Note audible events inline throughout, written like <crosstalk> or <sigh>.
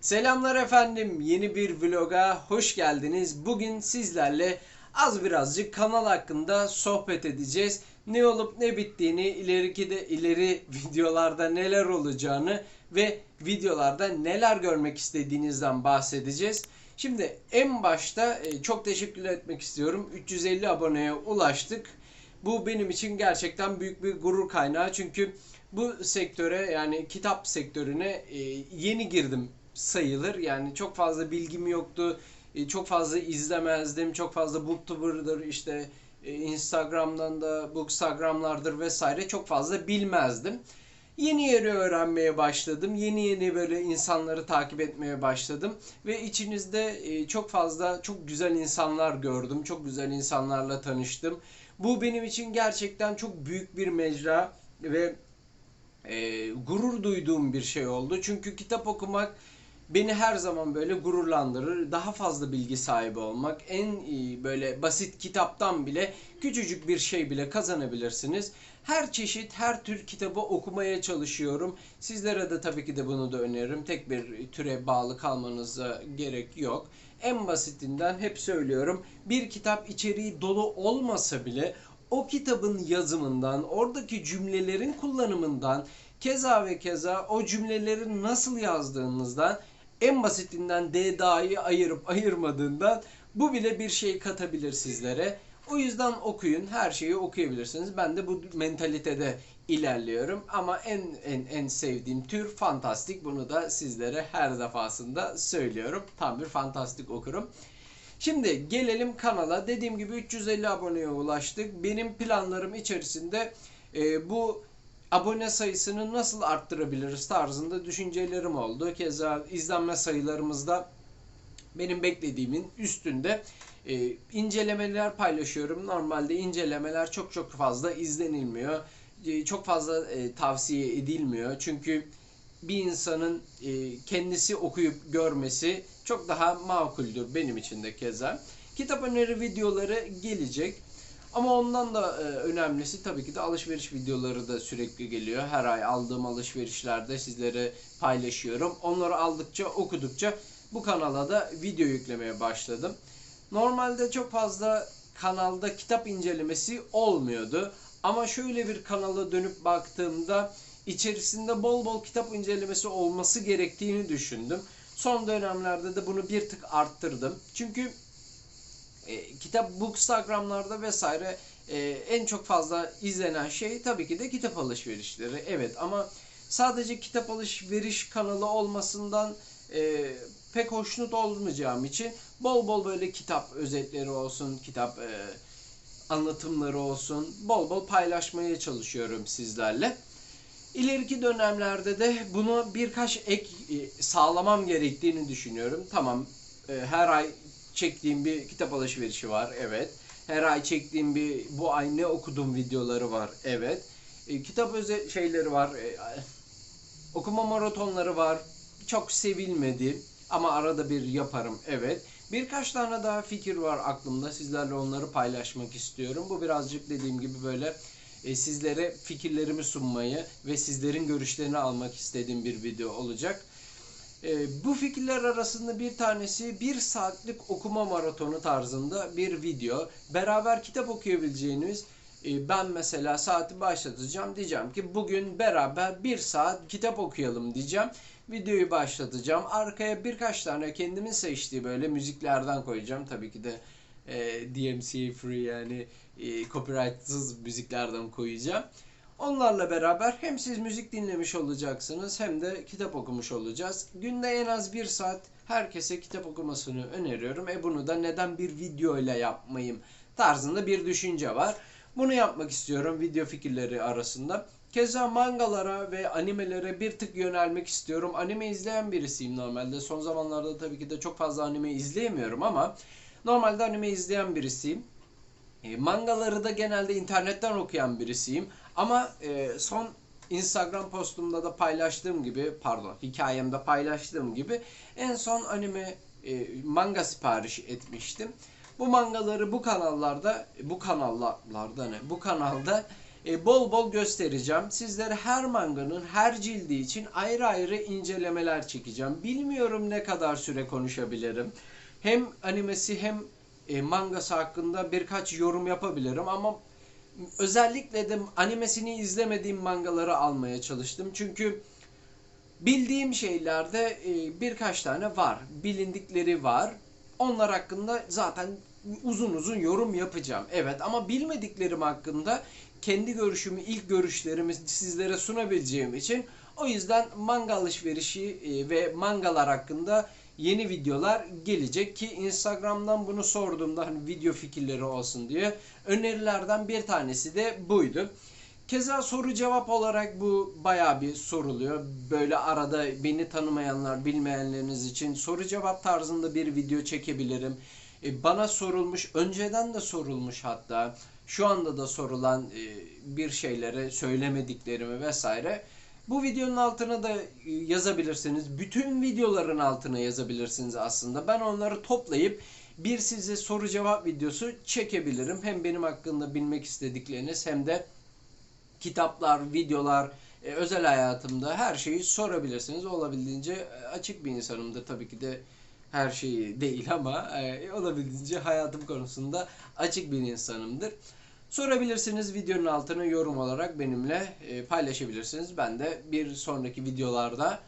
Selamlar efendim. Yeni bir vloga hoş geldiniz. Bugün sizlerle az birazcık kanal hakkında sohbet edeceğiz. Ne olup ne bittiğini, ileriki de ileri <laughs> videolarda neler olacağını ve videolarda neler görmek istediğinizden bahsedeceğiz. Şimdi en başta e, çok teşekkür etmek istiyorum. 350 aboneye ulaştık. Bu benim için gerçekten büyük bir gurur kaynağı. Çünkü bu sektöre yani kitap sektörüne e, yeni girdim sayılır. Yani çok fazla bilgim yoktu. E, çok fazla izlemezdim. Çok fazla booktuber'dır işte e, Instagram'dan da bookstagramlardır vesaire çok fazla bilmezdim. Yeni yeri öğrenmeye başladım. Yeni yeni böyle insanları takip etmeye başladım. Ve içinizde e, çok fazla çok güzel insanlar gördüm. Çok güzel insanlarla tanıştım. Bu benim için gerçekten çok büyük bir mecra ve e, gurur duyduğum bir şey oldu. Çünkü kitap okumak beni her zaman böyle gururlandırır. Daha fazla bilgi sahibi olmak, en iyi böyle basit kitaptan bile küçücük bir şey bile kazanabilirsiniz. Her çeşit, her tür kitabı okumaya çalışıyorum. Sizlere de tabii ki de bunu da öneririm. Tek bir türe bağlı kalmanıza gerek yok. En basitinden hep söylüyorum. Bir kitap içeriği dolu olmasa bile o kitabın yazımından, oradaki cümlelerin kullanımından, keza ve keza o cümleleri nasıl yazdığınızdan, en basitinden D dahi ayırıp ayırmadığından bu bile bir şey katabilir sizlere. O yüzden okuyun, her şeyi okuyabilirsiniz. Ben de bu mentalitede ilerliyorum ama en en en sevdiğim tür fantastik. Bunu da sizlere her defasında söylüyorum. Tam bir fantastik okurum. Şimdi gelelim kanala. Dediğim gibi 350 aboneye ulaştık. Benim planlarım içerisinde e, bu abone sayısını nasıl arttırabiliriz tarzında düşüncelerim oldu. Keza izlenme sayılarımızda benim beklediğimin üstünde e, incelemeler paylaşıyorum. Normalde incelemeler çok çok fazla izlenilmiyor. E, çok fazla e, tavsiye edilmiyor. Çünkü bir insanın e, kendisi okuyup görmesi çok daha makuldür benim için de keza. Kitap öneri videoları gelecek. Ama ondan da e, önemlisi tabii ki de alışveriş videoları da sürekli geliyor. Her ay aldığım alışverişlerde sizlere paylaşıyorum. Onları aldıkça, okudukça bu kanala da video yüklemeye başladım. Normalde çok fazla kanalda kitap incelemesi olmuyordu. Ama şöyle bir kanala dönüp baktığımda içerisinde bol bol kitap incelemesi olması gerektiğini düşündüm. Son dönemlerde de bunu bir tık arttırdım. Çünkü e, kitap bookstagramlarda vesaire e, en çok fazla izlenen şey tabii ki de kitap alışverişleri. Evet ama sadece kitap alışveriş kanalı olmasından e, pek hoşnut olmayacağım için bol bol böyle kitap özetleri olsun, kitap e, anlatımları olsun bol bol paylaşmaya çalışıyorum sizlerle. İleriki dönemlerde de bunu birkaç ek e, sağlamam gerektiğini düşünüyorum. Tamam e, her ay çektiğim bir kitap alışverişi var. Evet. Her ay çektiğim bir bu ay ne okudum videoları var. Evet. E, kitap özel şeyleri var. E, okuma maratonları var. Çok sevilmedi ama arada bir yaparım. Evet. Birkaç tane daha fikir var aklımda. Sizlerle onları paylaşmak istiyorum. Bu birazcık dediğim gibi böyle e, sizlere fikirlerimi sunmayı ve sizlerin görüşlerini almak istediğim bir video olacak. E, bu fikirler arasında bir tanesi bir saatlik okuma maratonu tarzında bir video. Beraber kitap okuyabileceğiniz e, ben mesela saati başlatacağım diyeceğim ki bugün beraber bir saat kitap okuyalım diyeceğim. Videoyu başlatacağım. Arkaya birkaç tane kendimin seçtiği böyle müziklerden koyacağım. Tabii ki de e, DMCA free yani e, copyrightsız müziklerden koyacağım. Onlarla beraber hem siz müzik dinlemiş olacaksınız hem de kitap okumuş olacağız. Günde en az bir saat herkese kitap okumasını öneriyorum. E bunu da neden bir video ile yapmayayım tarzında bir düşünce var. Bunu yapmak istiyorum video fikirleri arasında. Keza mangalara ve animelere bir tık yönelmek istiyorum. Anime izleyen birisiyim normalde. Son zamanlarda tabii ki de çok fazla anime izleyemiyorum ama normalde anime izleyen birisiyim. E, mangaları da genelde internetten okuyan birisiyim. Ama e, son Instagram postumda da paylaştığım gibi, pardon hikayemde paylaştığım gibi en son anime e, manga sipariş etmiştim. Bu mangaları bu kanallarda, bu kanallarda ne? Bu kanalda e, bol bol göstereceğim. Sizlere her manganın her cildi için ayrı ayrı incelemeler çekeceğim. Bilmiyorum ne kadar süre konuşabilirim. Hem animesi hem e, mangası hakkında birkaç yorum yapabilirim ama özellikle de animesini izlemediğim mangaları almaya çalıştım. Çünkü bildiğim şeylerde e, birkaç tane var. Bilindikleri var. Onlar hakkında zaten uzun uzun yorum yapacağım. Evet ama bilmediklerim hakkında kendi görüşümü, ilk görüşlerimi sizlere sunabileceğim için o yüzden manga alışverişi e, ve mangalar hakkında yeni videolar gelecek ki Instagram'dan bunu sorduğumda hani video fikirleri olsun diye önerilerden bir tanesi de buydu. Keza soru cevap olarak bu bayağı bir soruluyor. Böyle arada beni tanımayanlar, bilmeyenleriniz için soru cevap tarzında bir video çekebilirim. E, bana sorulmuş, önceden de sorulmuş hatta şu anda da sorulan e, bir şeylere söylemediklerimi vesaire bu videonun altına da e, yazabilirsiniz. Bütün videoların altına yazabilirsiniz aslında. Ben onları toplayıp bir size soru cevap videosu çekebilirim. Hem benim hakkında bilmek istedikleriniz hem de kitaplar, videolar, e, özel hayatımda her şeyi sorabilirsiniz. Olabildiğince açık bir insanımdır tabii ki de her şeyi değil ama e, olabildiğince hayatım konusunda açık bir insanımdır. Sorabilirsiniz videonun altına yorum olarak benimle e, paylaşabilirsiniz. Ben de bir sonraki videolarda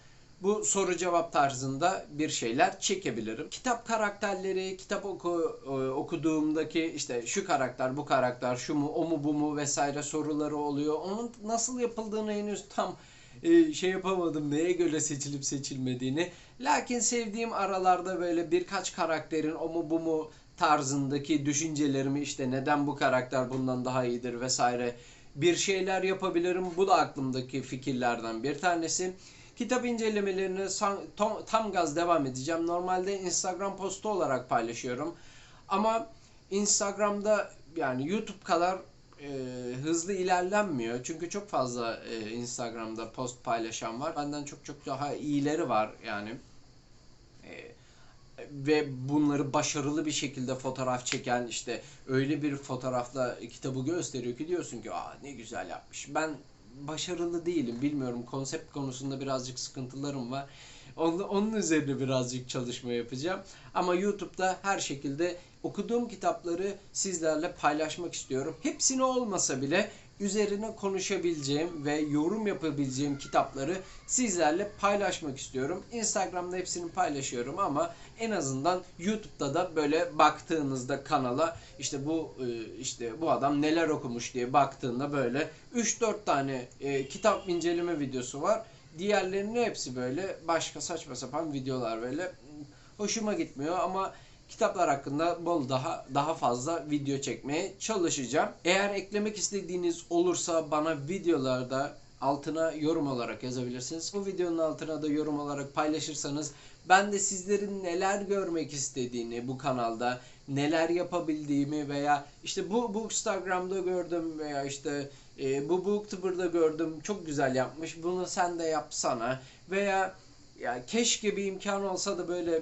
bu soru cevap tarzında bir şeyler çekebilirim. Kitap karakterleri, kitap oku, e, okuduğumdaki işte şu karakter, bu karakter, şu mu, o mu, bu mu vesaire soruları oluyor. Onun nasıl yapıldığını henüz tam e, şey yapamadım neye göre seçilip seçilmediğini. Lakin sevdiğim aralarda böyle birkaç karakterin o mu bu mu tarzındaki düşüncelerimi işte neden bu karakter bundan daha iyidir vesaire bir şeyler yapabilirim. Bu da aklımdaki fikirlerden bir tanesi. Kitap incelemelerine tam gaz devam edeceğim. Normalde Instagram postu olarak paylaşıyorum. Ama Instagram'da yani YouTube kadar e, hızlı ilerlenmiyor. Çünkü çok fazla e, Instagram'da post paylaşan var. Benden çok çok daha iyileri var yani. Ve bunları başarılı bir şekilde fotoğraf çeken işte öyle bir fotoğrafla kitabı gösteriyor ki diyorsun ki aa ne güzel yapmış. Ben başarılı değilim bilmiyorum konsept konusunda birazcık sıkıntılarım var. Onun, onun üzerine birazcık çalışma yapacağım. Ama YouTube'da her şekilde okuduğum kitapları sizlerle paylaşmak istiyorum. Hepsini olmasa bile üzerine konuşabileceğim ve yorum yapabileceğim kitapları sizlerle paylaşmak istiyorum. Instagram'da hepsini paylaşıyorum ama en azından YouTube'da da böyle baktığınızda kanala işte bu e, işte bu adam neler okumuş diye baktığında böyle 3-4 tane e, kitap inceleme videosu var. Diğerlerinin hepsi böyle başka saçma sapan videolar böyle hoşuma gitmiyor ama kitaplar hakkında bol daha daha fazla video çekmeye çalışacağım. Eğer eklemek istediğiniz olursa bana videolarda altına yorum olarak yazabilirsiniz. Bu videonun altına da yorum olarak paylaşırsanız ben de sizlerin neler görmek istediğini bu kanalda neler yapabildiğimi veya işte bu Bookstagram'da gördüm veya işte e, bu Booktuber'da gördüm çok güzel yapmış bunu sen de yapsana veya ya keşke bir imkan olsa da böyle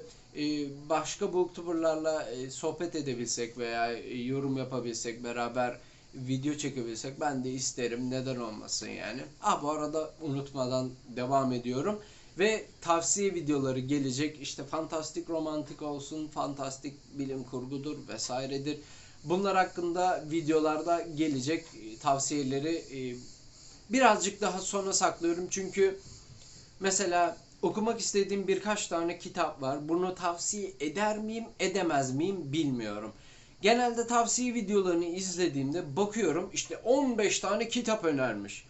başka booktuberlarla e, sohbet edebilsek veya e, yorum yapabilsek beraber video çekebilsek ben de isterim neden olmasın yani. Ah bu arada unutmadan devam ediyorum. Ve tavsiye videoları gelecek. İşte fantastik romantik olsun, fantastik bilim kurgudur vesairedir. Bunlar hakkında videolarda gelecek tavsiyeleri birazcık daha sona saklıyorum. Çünkü mesela okumak istediğim birkaç tane kitap var. Bunu tavsiye eder miyim, edemez miyim bilmiyorum. Genelde tavsiye videolarını izlediğimde bakıyorum işte 15 tane kitap önermiş.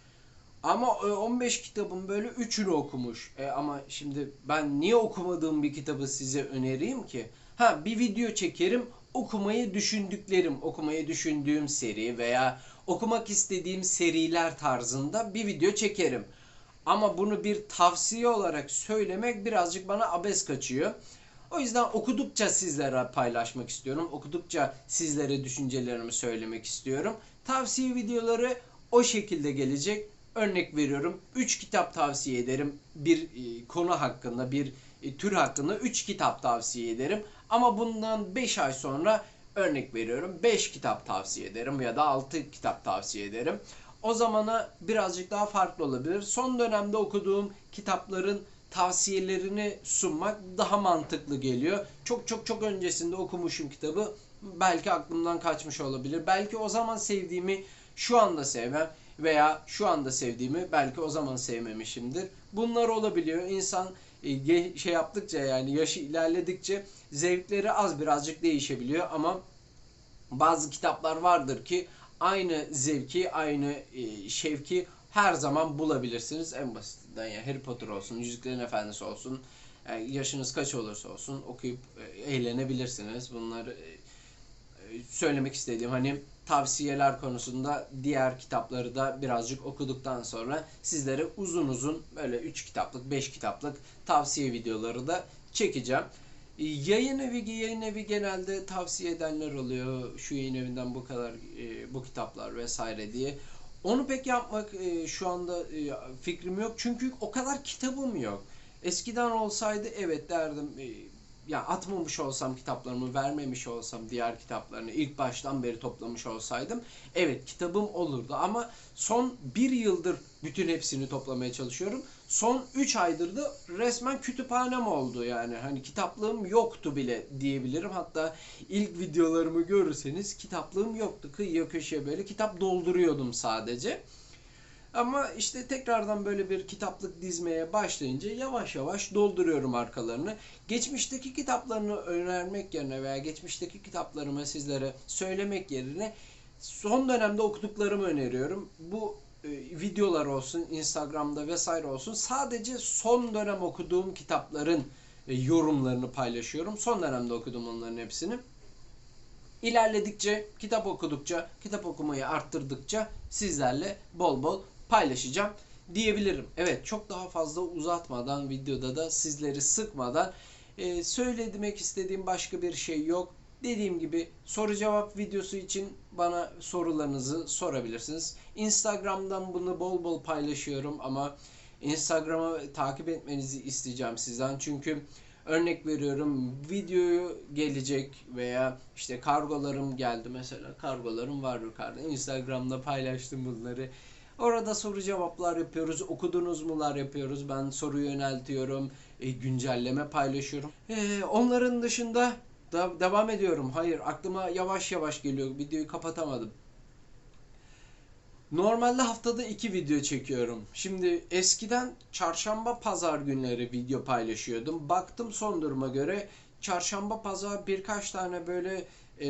Ama 15 kitabın böyle 3'ünü okumuş. E ama şimdi ben niye okumadığım bir kitabı size önereyim ki? Ha bir video çekerim okumayı düşündüklerim, okumayı düşündüğüm seri veya okumak istediğim seriler tarzında bir video çekerim. Ama bunu bir tavsiye olarak söylemek birazcık bana abes kaçıyor. O yüzden okudukça sizlere paylaşmak istiyorum. Okudukça sizlere düşüncelerimi söylemek istiyorum. Tavsiye videoları o şekilde gelecek. Örnek veriyorum 3 kitap tavsiye ederim. Bir e, konu hakkında, bir e, tür hakkında 3 kitap tavsiye ederim. Ama bundan 5 ay sonra örnek veriyorum 5 kitap tavsiye ederim ya da 6 kitap tavsiye ederim. O zamana birazcık daha farklı olabilir. Son dönemde okuduğum kitapların tavsiyelerini sunmak daha mantıklı geliyor. Çok çok çok öncesinde okumuşum kitabı. Belki aklımdan kaçmış olabilir. Belki o zaman sevdiğimi şu anda sevmem veya şu anda sevdiğimi belki o zaman sevmemişimdir. Bunlar olabiliyor. İnsan e, şey yaptıkça yani yaşı ilerledikçe zevkleri az birazcık değişebiliyor ama bazı kitaplar vardır ki aynı zevki, aynı e, şevki her zaman bulabilirsiniz. En basitinden ya Harry Potter olsun, Yüzüklerin Efendisi olsun, yani yaşınız kaç olursa olsun okuyup e, eğlenebilirsiniz. Bunları söylemek istediğim hani tavsiyeler konusunda diğer kitapları da birazcık okuduktan sonra sizlere uzun uzun böyle 3 kitaplık 5 kitaplık tavsiye videoları da çekeceğim. Yayın evi, yayın evi genelde tavsiye edenler oluyor. Şu yayın evinden bu kadar e, bu kitaplar vesaire diye. Onu pek yapmak e, şu anda e, fikrim yok. Çünkü o kadar kitabım yok. Eskiden olsaydı evet derdim e, ya atmamış olsam kitaplarımı vermemiş olsam diğer kitaplarını ilk baştan beri toplamış olsaydım evet kitabım olurdu ama son bir yıldır bütün hepsini toplamaya çalışıyorum. Son 3 aydır da resmen kütüphanem oldu yani hani kitaplığım yoktu bile diyebilirim. Hatta ilk videolarımı görürseniz kitaplığım yoktu. Kıyıya köşeye böyle kitap dolduruyordum sadece. Ama işte tekrardan böyle bir kitaplık dizmeye başlayınca yavaş yavaş dolduruyorum arkalarını. Geçmişteki kitaplarını önermek yerine veya geçmişteki kitaplarımı sizlere söylemek yerine son dönemde okuduklarımı öneriyorum. Bu videolar olsun, Instagram'da vesaire olsun sadece son dönem okuduğum kitapların e, yorumlarını paylaşıyorum. Son dönemde okudum onların hepsini. İlerledikçe, kitap okudukça, kitap okumayı arttırdıkça sizlerle bol bol paylaşacağım diyebilirim. Evet çok daha fazla uzatmadan videoda da sizleri sıkmadan e, söylemek istediğim başka bir şey yok. Dediğim gibi soru cevap videosu için bana sorularınızı sorabilirsiniz. Instagram'dan bunu bol bol paylaşıyorum ama Instagram'ı takip etmenizi isteyeceğim sizden. Çünkü örnek veriyorum videoyu gelecek veya işte kargolarım geldi mesela kargolarım var yukarıda. Instagram'da paylaştım bunları. Orada soru cevaplar yapıyoruz. Okudunuz mular yapıyoruz. Ben soru yöneltiyorum. E, güncelleme paylaşıyorum. E, onların dışında da devam ediyorum. Hayır aklıma yavaş yavaş geliyor. Videoyu kapatamadım. Normalde haftada iki video çekiyorum. Şimdi eskiden çarşamba pazar günleri video paylaşıyordum. Baktım son duruma göre çarşamba pazar birkaç tane böyle e,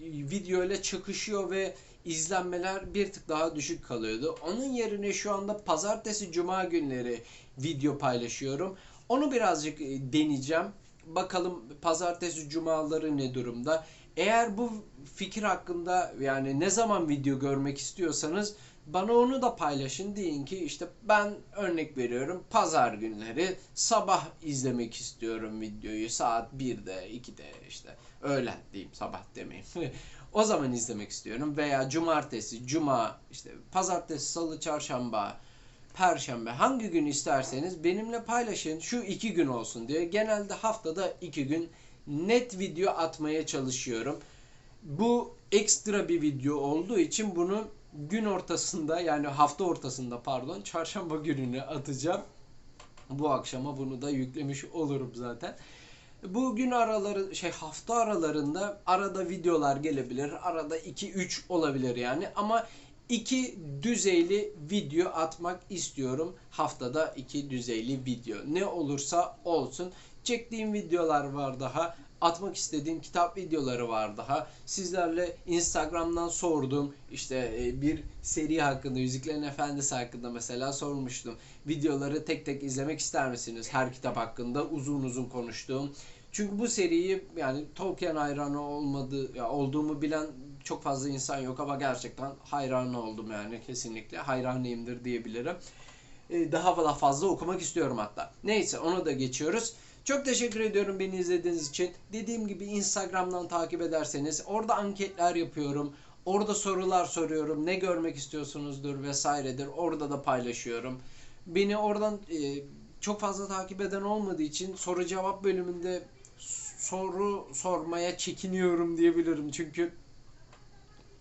video ile çıkışıyor ve izlenmeler bir tık daha düşük kalıyordu. Onun yerine şu anda pazartesi cuma günleri video paylaşıyorum. Onu birazcık e, deneyeceğim. Bakalım pazartesi cumaları ne durumda. Eğer bu fikir hakkında yani ne zaman video görmek istiyorsanız bana onu da paylaşın. Deyin ki işte ben örnek veriyorum pazar günleri sabah izlemek istiyorum videoyu saat 1'de 2'de işte öğlen diyeyim sabah demeyeyim. <laughs> o zaman izlemek istiyorum veya cumartesi, cuma, işte pazartesi, salı, çarşamba, perşembe hangi gün isterseniz benimle paylaşın. Şu iki gün olsun diye. Genelde haftada iki gün net video atmaya çalışıyorum. Bu ekstra bir video olduğu için bunu gün ortasında yani hafta ortasında pardon çarşamba gününe atacağım. Bu akşama bunu da yüklemiş olurum zaten. Bu gün araları şey hafta aralarında arada videolar gelebilir. Arada 2-3 olabilir yani ama iki düzeyli video atmak istiyorum. Haftada iki düzeyli video. Ne olursa olsun. Çektiğim videolar var daha atmak istediğim kitap videoları var daha. Sizlerle Instagram'dan sordum. İşte e, bir seri hakkında, Yüzüklerin Efendisi hakkında mesela sormuştum. Videoları tek tek izlemek ister misiniz? Her kitap hakkında uzun uzun konuştuğum. Çünkü bu seriyi yani Tolkien hayranı olmadı ya olduğumu bilen çok fazla insan yok ama gerçekten hayranı oldum yani kesinlikle hayranıyımdır diyebilirim. E, daha fazla okumak istiyorum hatta. Neyse onu da geçiyoruz. Çok teşekkür ediyorum beni izlediğiniz için. Dediğim gibi Instagram'dan takip ederseniz orada anketler yapıyorum. Orada sorular soruyorum. Ne görmek istiyorsunuzdur vesairedir. Orada da paylaşıyorum. Beni oradan e, çok fazla takip eden olmadığı için soru cevap bölümünde soru sormaya çekiniyorum diyebilirim. Çünkü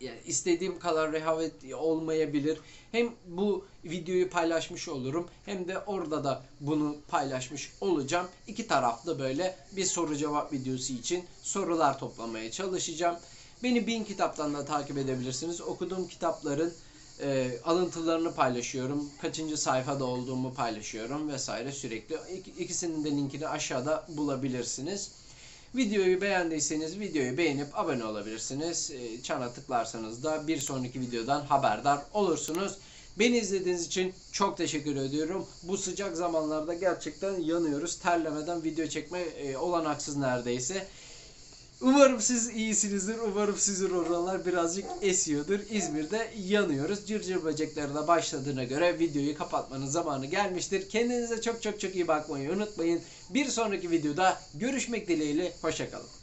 yani istediğim kadar rehavet olmayabilir. Hem bu videoyu paylaşmış olurum hem de orada da bunu paylaşmış olacağım. İki taraflı böyle bir soru cevap videosu için sorular toplamaya çalışacağım. Beni bin kitaptan da takip edebilirsiniz. Okuduğum kitapların e, alıntılarını paylaşıyorum. Kaçıncı sayfada olduğumu paylaşıyorum vesaire sürekli. İk- İkisinin de linkini aşağıda bulabilirsiniz. Videoyu beğendiyseniz videoyu beğenip abone olabilirsiniz. E, Çana tıklarsanız da bir sonraki videodan haberdar olursunuz. Beni izlediğiniz için çok teşekkür ediyorum. Bu sıcak zamanlarda gerçekten yanıyoruz. Terlemeden video çekme e, olanaksız neredeyse. Umarım siz iyisinizdir. Umarım sizin oralar birazcık esiyordur. İzmir'de yanıyoruz. Cırcır böcekleri de başladığına göre videoyu kapatmanın zamanı gelmiştir. Kendinize çok çok çok iyi bakmayı unutmayın. Bir sonraki videoda görüşmek dileğiyle. Hoşçakalın.